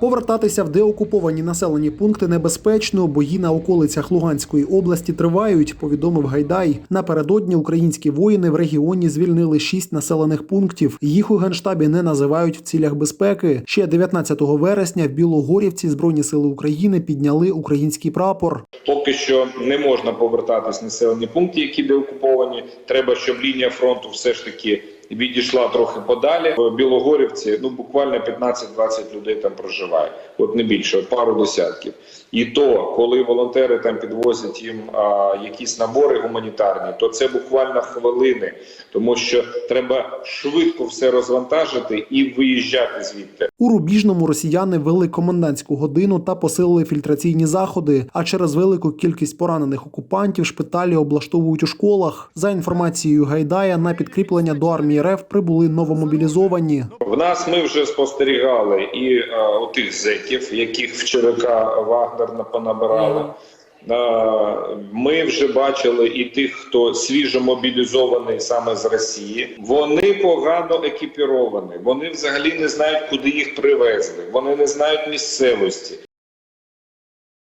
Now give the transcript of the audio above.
Повертатися в деокуповані населені пункти небезпечно. Бої на околицях Луганської області тривають. Повідомив Гайдай. Напередодні українські воїни в регіоні звільнили шість населених пунктів. Їх у генштабі не називають в цілях безпеки. Ще 19 вересня в Білогорівці збройні сили України підняли український прапор. Поки що не можна повертатись населені пункти, які деокуповані. Треба, щоб лінія фронту все ж таки відійшла трохи подалі. В Білогорівці ну буквально 15-20 людей там проживає, от не більше, пару десятків. І то, коли волонтери там підвозять їм а, якісь набори гуманітарні, то це буквально хвилини, тому що треба швидко все розвантажити і виїжджати звідти. У Рубіжному росіяни ввели комендантську годину та посилили фільтраційні заходи. А через велику кількість поранених окупантів шпиталі облаштовують у школах. За інформацією Гайдая, на підкріплення до армії РФ прибули новомобілізовані. В нас ми вже спостерігали і е, отих зеків, яких в ЧВК Вагнер на- понабирали. Е, Ми вже бачили і тих, хто свіжо мобілізований саме з Росії. Вони погано екіпіровані. Вони взагалі не знають, куди їх привезли. Вони не знають місцевості.